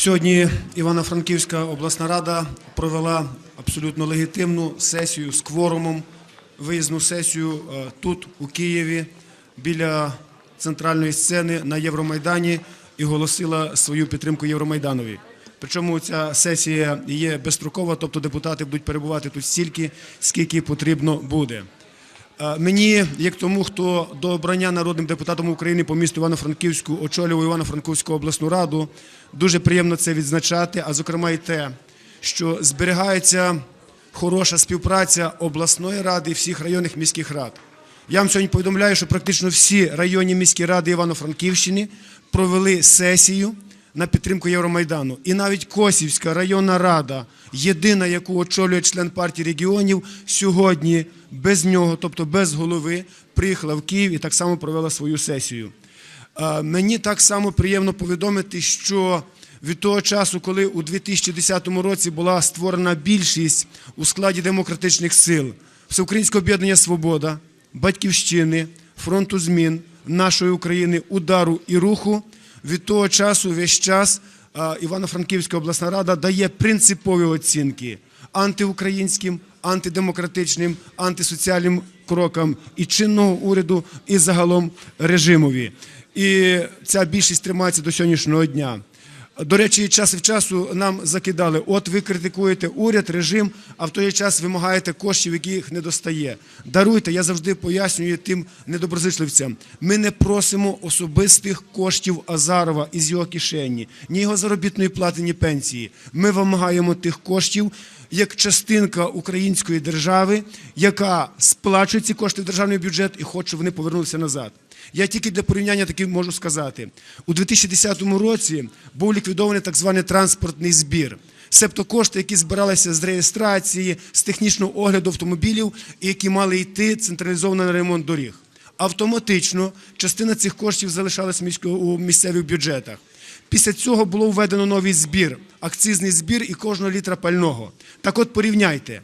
Сьогодні Івано-Франківська обласна рада провела абсолютно легітимну сесію з кворумом, виїзну сесію е, тут, у Києві, біля центральної сцени на Євромайдані і оголосила свою підтримку Євромайданові. Причому ця сесія є безстрокова, тобто депутати будуть перебувати тут стільки, скільки потрібно буде. Е, Мені, як тому, хто до обрання народним депутатом України по місту Івано-Франківську очолював Івано-Франківську обласну раду, дуже приємно це відзначати, а зокрема і те, що зберігається хороша співпраця обласної ради і всіх районних міських рад. Я вам сьогодні повідомляю, що практично всі районні міські ради Івано-Франківщини провели сесію на підтримку Євромайдану. І навіть Косівська районна рада, єдина, яку очолює член партії регіонів, сьогодні без нього, тобто без голови, приїхала в Київ і так само провела свою сесію. Мені так само приємно повідомити, що від того часу, коли у 2010 році була створена більшість у складі демократичних сил Всеукраїнського об'єднання Свобода, Батьківщини, фронту змін нашої України, удару і руху, від того часу весь час Івано-Франківська обласна рада дає принципові оцінки антиукраїнським, антидемократичним, антисоціальним крокам і чинного уряду, і загалом режимові. І ця більшість тримається до сьогоднішнього дня. До речі, час від часу нам закидали: от ви критикуєте уряд, режим, а в той час вимагаєте коштів, яких не достає. Даруйте, я завжди пояснюю тим недоброзичливцям. Ми не просимо особистих коштів Азарова із його кишені, ні його заробітної плати, ні пенсії. Ми вимагаємо тих коштів як частинка української держави, яка сплачує ці кошти в державний бюджет і хоче, щоб вони повернулися назад. Я тільки для порівняння таки можу сказати. У 2010 році був ліквідований так званий транспортний збір. Себто кошти, які збиралися з реєстрації, з технічного огляду автомобілів, які мали йти централізовано на ремонт доріг. Автоматично частина цих коштів залишалась у місцевих бюджетах. Після цього було введено новий збір, акцизний збір і кожного літра пального. Так от порівняйте.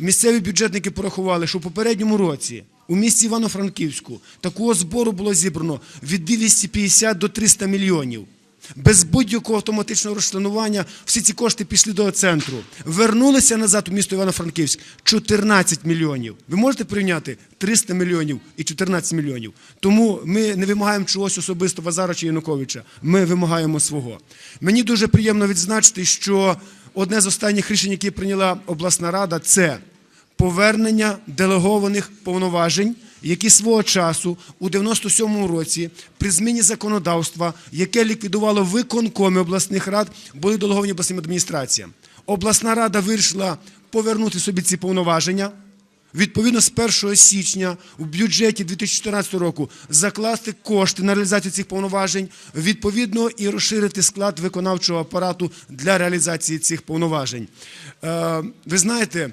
Місцеві бюджетники порахували, що в попередньому році у місті Івано-Франківську такого збору було зібрано від 250 до 300 мільйонів. Без будь-якого автоматичного розчленування всі ці кошти пішли до центру. Вернулися назад у місто Івано-Франківськ 14 мільйонів. Ви можете порівняти 300 мільйонів і 14 мільйонів. Тому ми не вимагаємо чогось особисто Вазара чи Януковича. Ми вимагаємо свого. Мені дуже приємно відзначити, що одне з останніх рішень, які прийняла обласна рада, це повернення делегованих повноважень, які свого часу у 97-му році при зміні законодавства, яке ліквідувало виконкоми обласних рад, були делеговані обласним адміністраціям. Обласна рада вирішила повернути собі ці повноваження. Відповідно, з 1 січня у бюджеті 2014 року закласти кошти на реалізацію цих повноважень, відповідно і розширити склад виконавчого апарату для реалізації цих повноважень. Е, ви знаєте,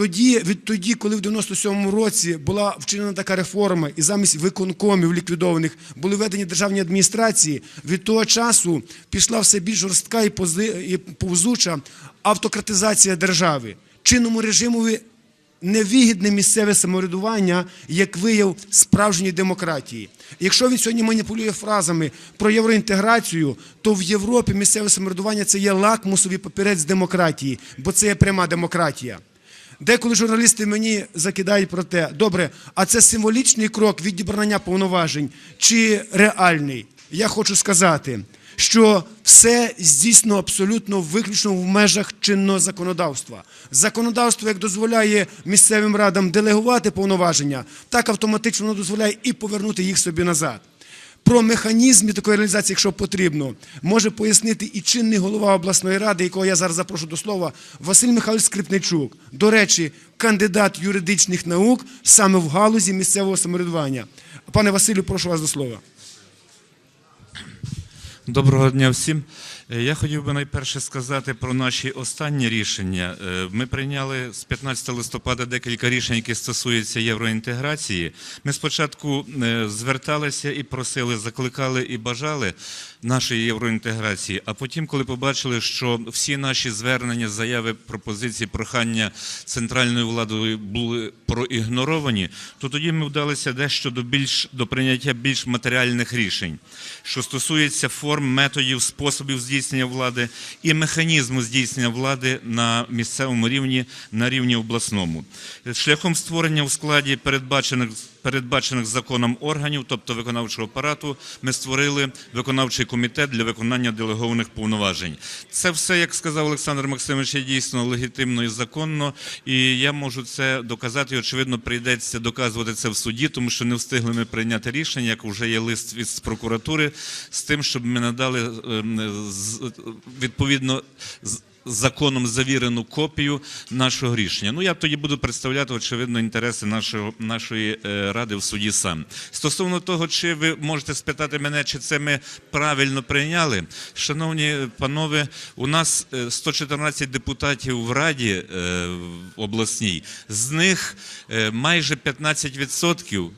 тоді, відтоді, коли в 97-му році була вчинена така реформа, і замість виконкомів ліквідованих були введені державні адміністрації, від того часу пішла все більш жорстка і, пози- повзуча автократизація держави. Чинному режимові невигідне місцеве самоврядування як вияв справжньої демократії. Якщо він сьогодні маніпулює фразами про євроінтеграцію, то в Європі місцеве самоврядування це є лакмусовий папірець демократії, бо це є пряма демократія. Деколи журналісти мені закидають про те, добре, а це символічний крок відібрання повноважень чи реальний? Я хочу сказати, що все здійснено абсолютно виключно в межах чинного законодавства. Законодавство, як дозволяє місцевим радам делегувати повноваження, так автоматично дозволяє і повернути їх собі назад. Про механізми такої реалізації, якщо потрібно, може пояснити і чинний голова обласної ради, якого я зараз запрошу до слова, Василь Михайлович Скрипничук. До речі, кандидат юридичних наук саме в галузі місцевого самоврядування. Пане Василю, прошу вас до слова. Доброго дня всім. Е, Я хотів би найперше сказати про наші останні рішення. Е, Ми прийняли з 15 листопада декілька рішень, які стосуються євроінтеграції. Ми спочатку е, зверталися і просили, закликали і бажали нашої євроінтеграції. А потім, коли побачили, що всі наші звернення, заяви, пропозиції, прохання центральною владою були проігноровані, то тоді ми вдалися дещо до більш до прийняття більш матеріальних рішень, що стосується форм норм, методів, способів здійснення влади і механізму здійснення влади на місцевому рівні, на рівні обласному. Шляхом створення у складі передбачених передбачених законом органів, тобто виконавчого апарату, ми створили виконавчий комітет для виконання делегованих повноважень. Це все, як сказав Олександр Максимович, є дійсно легітимно і законно, і я можу це доказати. І, очевидно, прийдеться доказувати це в суді, тому що не встигли ми прийняти рішення, як вже є лист від прокуратури з тим, щоб ми надали ем, відповідно. Законом завірену копію нашого рішення. Ну я тоді буду представляти очевидно інтереси нашого нашої е, ради в суді сам. Стосовно того, чи ви можете спитати мене, чи це ми правильно прийняли, шановні панове, у нас е, 114 депутатів в раді е, в обласній, з них е, майже 15% д-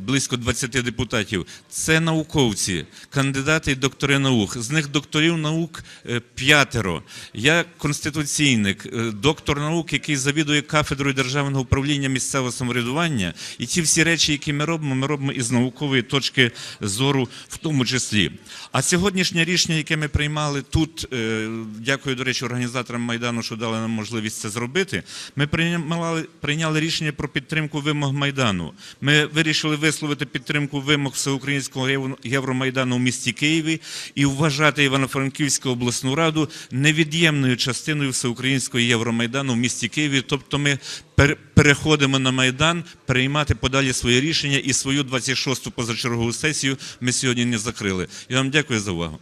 близько 20 депутатів. Це науковці, кандидати і доктори наук. З них докторів наук е, п'ятеро. Я конституційник, е, доктор наук, який завідує кафедрою державного управління місцевого самоврядування. І ті всі речі, які ми робимо, ми робимо із наукової точки зору, в тому числі. А сьогоднішнє рішення, яке ми приймали тут, е, дякую, до речі, організаторам Майдану, що дали нам можливість це зробити. Ми приймали, прийняли рішення про підтримку вимог Майдану. Ми вирішили висловити підтримку вимог Всеукраїнського Євро- Євромайдану в місті Києві і вважати Івано-Франківську обласну раду невід'ємною частиною Всеукраїнського Євромайдану в місті Києві. Тобто ми пер- переходимо на Майдан приймати подалі свої рішення і свою 26-ту позачергову сесію ми сьогодні не закрили. Я вам дякую за увагу.